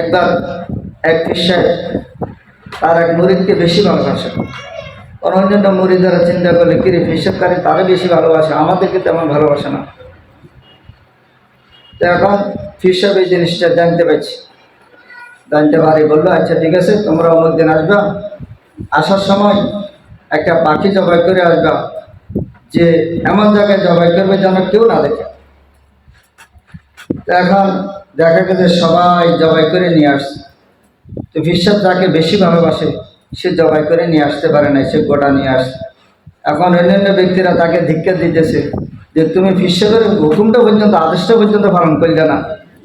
একবার এক পেশায় তার এক মুরিদকে বেশি ভালোবাসে। অন্যান্য মুরিদারা চিন্তা করলে, কিরে হিসাবকারী তারা বেশি ভালোবাসে? আমাদেরকে তেমন ভালোবাসে না। তো এখন ফিসাব এই জিনিসটা জানতে পারছি। জানতে পারি, বলল আচ্ছা ঠিক আছে, তোমরা অমুক দিন আসবা। আসার সময় একটা পাখি জবাই করে আসবা, যে এমন জায়গায় জবাই করবে যেন কেউ না দেখে। এখন দেখা গেছে সবাই জবাই করে নিয়ে আসছে। তো ফিসাব যাকে বেশি ভালোবাসে, সে জবাই করে নিয়ে আসতে পারে না, সে গোটা নিয়ে আসছে। এখন অন্যান্য ব্যক্তিরা তাকে ধিক্ষা দিতেছে যে, তুমি ফিসাবের হুকুমটা পর্যন্ত, আদেশটা পর্যন্ত পালন করলে না।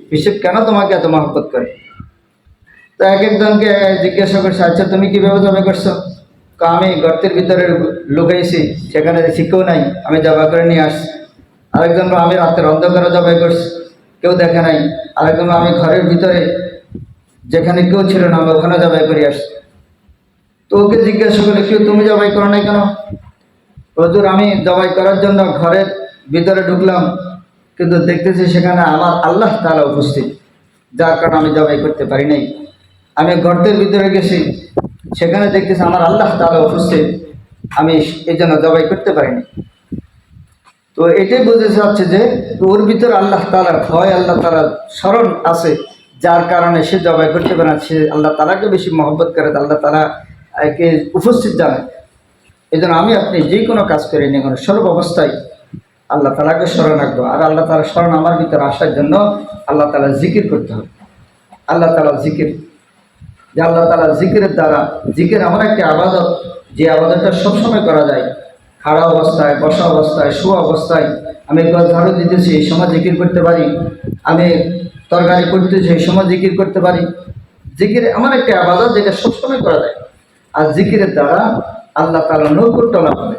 ফিসাব কেন তোমাকে এত মহব্বত করে? তো এক একজনকে জিজ্ঞাসা করছে আচ্ছা তুমি কীভাবে জবাই করছ? আমি গর্তের ভিতরে লুকাইছি, সেখানে কেউ নাই, আমি জবাই করে নিয়ে আসছি। আরেকজন আমি রাতের অন্ধকারে জবাই করছি। কেউ দেখে নাই। আরেকজন আমি ঘরের ভিতরে যেখানে কেউ ছিল না, আমি ওখানে জবাই করে আসছি। তো ওকে জিজ্ঞাসা করলে কেউ তুমি জবাই করো নাই কেন? হজুর, আমি জবাই করার জন্য ঘরের ভিতরে ঢুকলাম, কিন্তু দেখতেছি সেখানে আমার আল্লাহ তালা উপস্থিত, যার কারণে আমি জবাই করতে পারি নাই। আমি গর্তের ভিতরে গেছি, সেখানে দেখতেছি আমার আল্লাহ তালা উপস্থিত, আমি এই জন্য জবাই করতে পারিনি। তো এটাই বোঝা যাচ্ছে যে ওর ভিতরে আল্লাহ তালার ভয়, আল্লাহ তালার স্মরণ আছে, যার কারণে সে জবাই করতে পারে না, সে আল্লাহ তালাকে বেশি মহব্বত করে, আল্লাহ তালা একে উপস্থিত জানে এই জন্য আমি, আপনি যে কোনো কাজ করি না কেন সর্ব অবস্থায় আল্লাহ তালাকে স্মরণ রাখব। আর আল্লাহ তালার স্মরণ আমার ভিতরে আসার জন্য আল্লাহ তালা জিকির করতে হবে। আল্লাহ তালা জিকির, যে আল্লাহ তালা জিকিরের দ্বারা, জিকির এমন একটি আবাদত, যে আবাদতটা সবসময় করা যায়। খাড়া অবস্থায়, বসা অবস্থায়, শোয়া অবস্থায় আমি গজ ঝাড়ু দিতেছি, এই সময় জিকির করতে পারি। আমি তরকারি করতেছি, এই সময় জিকির করতে পারি। জিকির এমন একটি আবাদত যেটা সবসময় করা যায়। আর জিকিরের দ্বারা আল্লাহ তালা নৈকট্য লাভ করে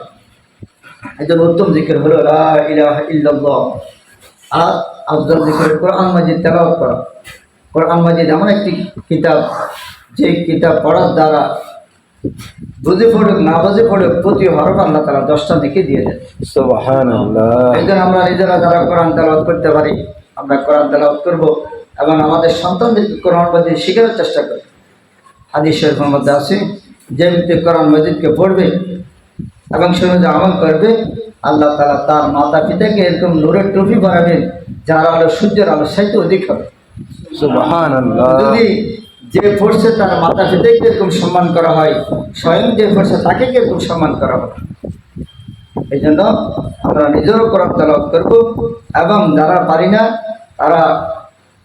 একজন উত্তম জিকির হলো আর আফজল জিকির কোরআন মাজিদ তেলাওয়াত করা। কোরআন মাজিদ এমন একটি কিতাব, যে কিতাব পড়ার দ্বারা বুঝে পড়ুক না বুঝে পড়ুক প্রতি হরফ আল্লাহ তালা দশটা দিকে দিয়ে সুবহানাল্লাহ। এই জন্য আমরা নিজেরা যারা কোরআন তেলাওয়াত করতে পারি আমরা কোরআন তেলাওয়াত করব এবং আমাদের সন্তানদেরকে কোরআন মাজিদ শেখানোর চেষ্টা করি হাদিস শরীফের মধ্যে আছে যে ব্যক্তি কোরআন মজিদকে পড়বে এবং সে অনুযায়ী আমল করবে আল্লাহ তালা তার মাতা পিতাকে এরকম নূরের টুপি বানাবেন যার আলো সূর্যের আলো সাইতে অধিক হবে। যদি যে পড়ছে তার মাতা পিতাকে এরকম সম্মান করা হয়, স্বয়ং যে পড়ছে তাকে কীরকম সম্মান করা হয়। এই জন্য আমরা নিজেরও কোরআন তালাওয়াত করব এবং যারা পারি না, তারা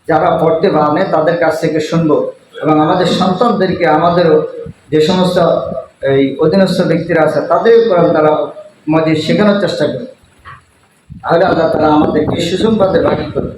যারা পড়তে পারে তাদের কাছ থেকে শুনব এবং আমাদের সন্তানদেরকে, আমাদেরও যে সমস্ত এই অধীনস্থ ব্যক্তিরা আছে তাদের কোরআন তারা মধ্যে শেখানোর চেষ্টা করবে। তাহলে আল্লাহ তারা আমাদেরকে সুসংবাদের বাকি করবে